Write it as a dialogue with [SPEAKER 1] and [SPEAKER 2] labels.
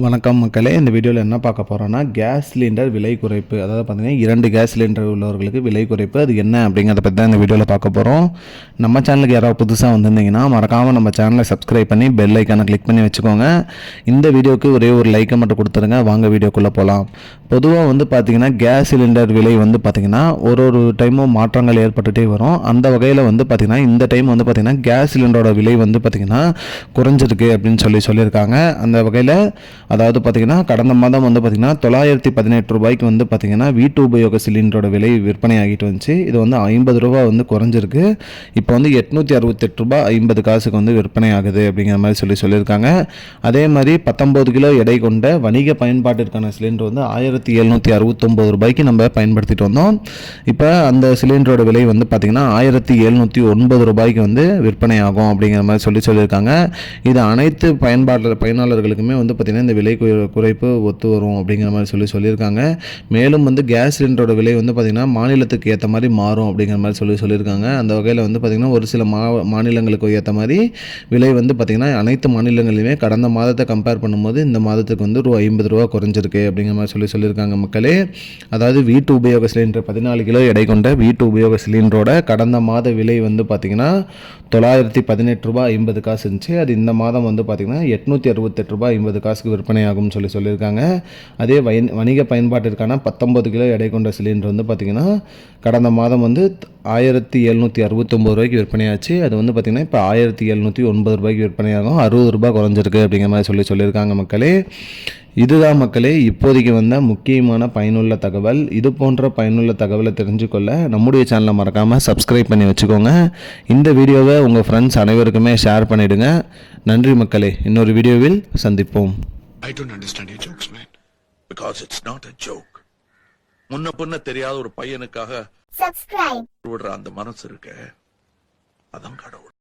[SPEAKER 1] வணக்கம் மக்களே இந்த வீடியோவில் என்ன பார்க்க போகிறோன்னா கேஸ் சிலிண்டர் விலை குறைப்பு. அதாவது பார்த்திங்கன்னா இரண்டு கேஸ் சிலிண்டர் உள்ளவர்களுக்கு விலை குறைப்பு. அது என்ன அப்படிங்கிறத பற்றி தான் இந்த வீடியோவில் பார்க்க போகிறோம் நம்ம சேனலுக்கு யாராவது புதுசாக வந்திருந்தீங்கன்னா மறக்காமல் நம்ம சேனலை சப்ஸ்கிரைப் பண்ணி பெல் ஐக்கானை கிளிக் பண்ணி வச்சுக்கோங்க. இந்த வீடியோக்கு ஒரே ஒரு லைக்கை மட்டும் கொடுத்துருங்க. வாங்க வீடியோக்குள்ளே போகலாம் பொதுவாக வந்து பார்த்தீங்கன்னா கேஸ் சிலிண்டர் விலை வந்து பார்த்திங்கன்னா ஒரு ஒரு டைமும் மாற்றங்கள் ஏற்பட்டுகிட்டே வரும். அந்த வகையில் வந்து பார்த்திங்கன்னா இந்த டைம் வந்து பார்த்திங்கன்னா கேஸ் சிலிண்டரோட விலை வந்து பார்த்தீங்கன்னா குறைஞ்சிருக்கு அப்படின்னு சொல்லி சொல்லியிருக்காங்க. அந்த வகையில் அதாவது பார்த்தீங்கன்னா கடந்த மாதம் வந்து பார்த்தீங்கன்னா தொள்ளாயிரத்தி பதினெட்டு ரூபாய்க்கு வந்து பார்த்திங்கன்னா வீட்டு உபயோக சிலிண்டரோட விலை விற்பனை ஆகிட்டு வந்துச்சு. இது வந்து ஐம்பது ரூபா வந்து குறைஞ்சிருக்கு. இப்போ இப்போ வந்து எட்நூற்றி அறுபத்தெட்டு ரூபாய் ஐம்பது காசுக்கு வந்து விற்பனை ஆகுது அப்படிங்கிற மாதிரி சொல்லி சொல்லியிருக்காங்க. அதே மாதிரி பத்தொம்போது கிலோ எடை கொண்ட வணிக பயன்பாட்டிற்கான சிலிண்டர் வந்து ஆயிரத்தி எழுநூற்றி அறுபத்தொம்போது ரூபாய்க்கு நம்ம பயன்படுத்திட்டு வந்தோம். இப்போ அந்த சிலிண்டரோட விலை வந்து பார்த்திங்கன்னா ஆயிரத்தி எழுநூற்றி ஒன்பது ரூபாய்க்கு வந்து விற்பனை ஆகும் அப்படிங்கிற மாதிரி சொல்லி சொல்லியிருக்காங்க. இது அனைத்து பயன்பாட்டு பயனாளர்களுக்குமே வந்து பார்த்திங்கன்னா இந்த விலை குறைப்பு ஒத்து வரும் அப்படிங்கிற மாதிரி சொல்லி சொல்லியிருக்காங்க. மேலும் வந்து கேஸ் சிலிண்டரோட விலை வந்து பார்த்திங்கன்னா மாநிலத்துக்கு ஏற்ற மாதிரி மாறும் அப்படிங்கிற மாதிரி சொல்லி சொல்லியிருக்காங்க. அந்த வகையில் வந்து பார்த்திங்கன்னா ஒரு சில மா மாநிலங்களுக்கு ஏற்ற மாதிரி விலை வந்து பார்த்திங்கன்னா அனைத்து மாநிலங்களிலுமே கடந்த மாதத்தை கம்பேர் பண்ணும்போது இந்த மாதத்துக்கு வந்து ரூபா ஐம்பது ரூபா குறைஞ்சிருக்கு அப்படிங்கிற மாதிரி சொல்லி சொல்லியிருக்காங்க மக்களே. அதாவது வீட்டு உபயோக சிலிண்டர் பதினாலு கிலோ எடை கொண்ட வீட்டு உபயோக சிலிண்டரோட கடந்த மாத விலை வந்து பார்த்திங்கன்னா தொள்ளாயிரத்தி பதினெட்டு ரூபாய் ஐம்பது காசு இருந்துச்சு. அது இந்த மாதம் வந்து பார்த்திங்கன்னா எட்நூற்றி அறுபத்தெட்டு ரூபாய் ஐம்பது காசுக்கு விற்பனை ஆகும்னு சொல்லி சொல்லியிருக்காங்க. அதே வணிக பயன்பாட்டிற்கான பத்தொம்பது கிலோ எடை கொண்ட சிலிண்டர் வந்து பார்த்திங்கன்னா கடந்த மாதம் வந்து ஆயிரத்தி எழுநூற்றி அறுபத்தொம்போது ரூபாய்க்கு விற்பனையாச்சு. அது வந்து பார்த்திங்கன்னா இப்போ ஆயிரத்தி எழுநூற்றி ஒன்பது ரூபாய்க்கு விற்பனையாகும். அறுபது ரூபாய் குறைஞ்சிருக்கு அப்படிங்கிற மாதிரி சொல்லி சொல்லியிருக்காங்க மக்களே. இதுதான் மக்களே இப்போதைக்கு வந்த முக்கியமான பயனுள்ள தகவல். இது போன்ற பயனுள்ள தகவலை தெரிஞ்சுக்கொள்ள நம்முடைய சேனலை மறக்காமல் சப்ஸ்கிரைப் பண்ணி வச்சுக்கோங்க. இந்த வீடியோவை உங்கள் ஃப்ரெண்ட்ஸ் அனைவருக்குமே ஷேர் பண்ணிவிடுங்க நன்றி மக்களே. இன்னொரு வீடியோவில் சந்திப்போம்.
[SPEAKER 2] ஐ don't understand your jokes, man. Because it's not a முன்ன பின்ன தெரியாத ஒரு பையனுக்காக
[SPEAKER 3] சப்ஸ்கிரைப்
[SPEAKER 2] விடுற அந்த மனசு இருக்க அதான் கடவுள்.